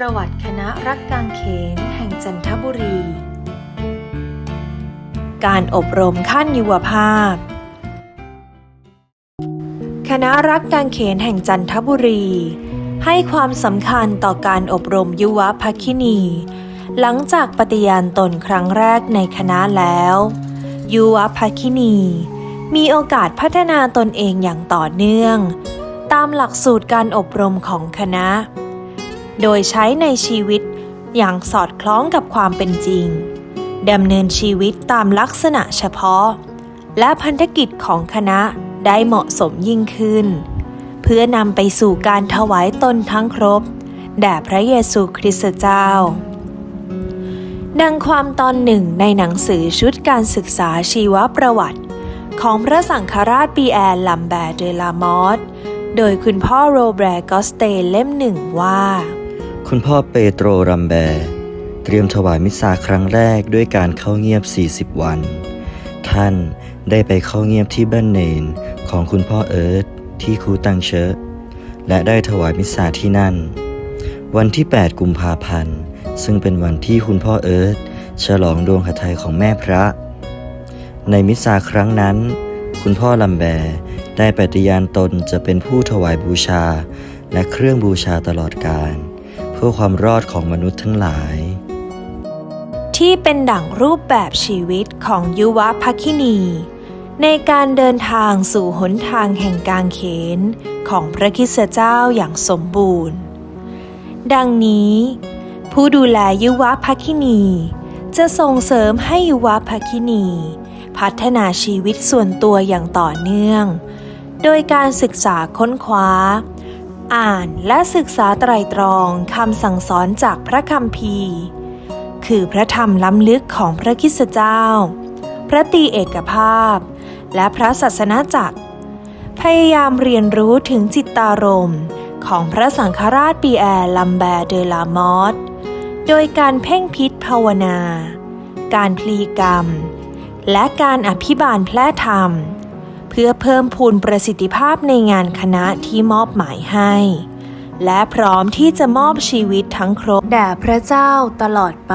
ประวัติคณะรักกางเขนแห่งจันทบุรี การอบรมขั้นยุวภาพ คณะรักกางเขนแห่งจันทบุรี ให้ความสำคัญต่อการอบรมยุวภัคินี หลังจากปฏิญาณตนครั้งแรกในคณะแล้ว ยุวภัคินี มีโอกาสพัฒนาตนเองอย่างต่อเนื่อง ตามหลักสูตรการอบรมของคณะ โดยใช้ในชีวิตอย่างสอดคล้องกับความเป็นจริงดำเนินชีวิตตามลักษณะเฉพาะ และพันธกิจของคณะได้เหมาะสมยิ่งขึ้น เพื่อนำไปสู่การถวายตนทั้งครบ แด่พระเยซูคริสต์เจ้า ดังความตอนหนึ่งในหนังสือชุดการศึกษาชีวประวัติ ของพระสังฆราชปีแอร์ลัมแบร์เดลามอสโดยคุณพ่อโรแบร์กอสเตเล่มหนึ่งว่า คุณพ่อเปโตรรัมแบร์เตรียมถวายมิสซาครั้งแรกด้วยการเข้าเงียบ 40 วัน ท่านได้ไปเข้าเงียบที่บ้านเนนของคุณพ่อเอิร์ธที่คูตังเชอะและได้ถวายมิสซาที่นั่น วันที่ 8 กุมภาพันธ์ ซึ่งเป็นวันที่คุณพ่อเอิร์ธฉลองดวงหทัยของแม่พระ ในมิสซาครั้งนั้น คุณพ่อลัมแบร์ได้ปฏิญาณตนจะเป็นผู้ถวายบูชา และเครื่องบูชาตลอดกาล เพื่อความรอดของมนุษย์ทั้งหลาย ที่เป็นดั่งรูปแบบชีวิตของยุวภัคินี ในการเดินทางสู่หนทางแห่งกางเขนของพระคิสเจ้าอย่างสมบูรณ์ ดังนี้ ผู้ดูแลยุวภัคินี จะส่งเสริมให้ยุวภัคินี พัฒนาชีวิตส่วนตัวอย่างต่อเนื่อง โดยการศึกษาค้นคว้า อ่านและศึกษาไตรตรองคำสั่งสอนจากพระคัมภีร์ คือพระธรรมล้ำลึกของพระคิสเจ้า พระตีเอกภาพ และพระศาสนาจักร พยายามเรียนรู้ถึงจิตตารมณ์ของพระสังฆราชปีแอร์ลัมแบร์เดลามอสโดยการเพ่งพิษภาวนา การพลีกรรม และการอภิบาลแพร่ธรรม พื่อเพิ่มพูนประสิทธิภาพในงานคณะที่มอบหมายให้ และพร้อมที่จะมอบชีวิตทั้งครบแด่พระเจ้าตลอดไป